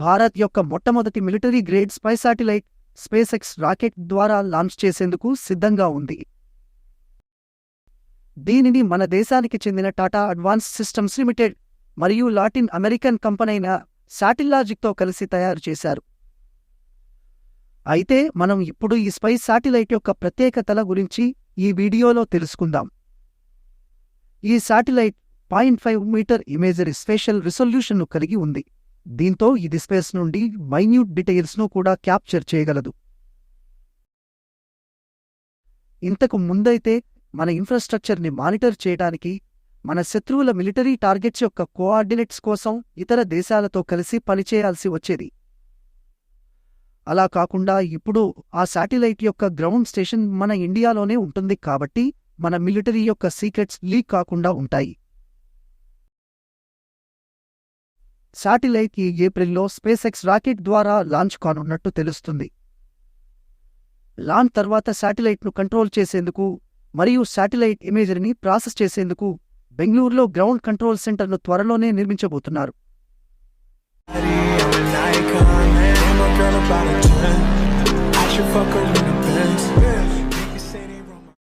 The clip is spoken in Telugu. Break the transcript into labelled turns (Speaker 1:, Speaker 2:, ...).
Speaker 1: భారత్ యొక్క మొట్టమొదటి military grade spy satellite SpaceX rocket ద్వారా లాంచ్ చేసేందుకు సిద్ధంగా ఉంది. దీనిని మన దేశానికి చెందిన టాటా అడ్వాన్స్ సిస్టమ్స్ లిమిటెడ్ మరియు లాటిన్ అమెరికన్ కంపెనైన శాటిల్లాజిక్తో కలిసి తయారు చేశారు. అయితే మనం ఇప్పుడు ఈ స్పైస్ శాటిలైట్ యొక్క ప్రత్యేకతల గురించి ఈ వీడియోలో తెలుసుకుందాం. ఈ satellite point five meter imagery spatial రిసొల్యూషన్ను కలిగి ఉంది. దీంతో ఇది స్పేస్ నుండి మైన్యూట్ డీటెయిల్స్ను కూడా క్యాప్చర్ చేయగలదు. ఇంతకు ముందైతే మన ఇన్ఫ్రాస్ట్రక్చర్ని మానిటర్ చేయడానికి మన శత్రువుల మిలిటరీ టార్గెట్స్ యొక్క కోఆర్డినేట్స్ కోసం ఇతర దేశాలతో కలిసి పనిచేయాల్సి వచ్చేది. అలా కాకుండా ఇప్పుడు ఆ శాటిలైట్ యొక్క గ్రౌండ్ స్టేషన్ మన ఇండియాలోనే ఉంటుంది కాబట్టి మన మిలిటరీ యొక్క సీక్రెట్స్ లీక్ కాకుండా ఉంటాయి. శాటిలైట్ ఈ ఏప్రిల్లో స్పేసెక్స్ రాకెట్ ద్వారా లాంచ్ కానున్నట్టు తెలుస్తుంది లాంచ్ తర్వాత శాటిలైట్ను కంట్రోల్ చేసేందుకు మరియు శాటిలైట్ ఇమేజరీని ప్రాసెస్ చేసేందుకు బెంగళూరులో గ్రౌండ్ కంట్రోల్ సెంటర్ను త్వరలోనే నిర్మించబోతున్నారు
Speaker 2: a 10. I should fuck her in the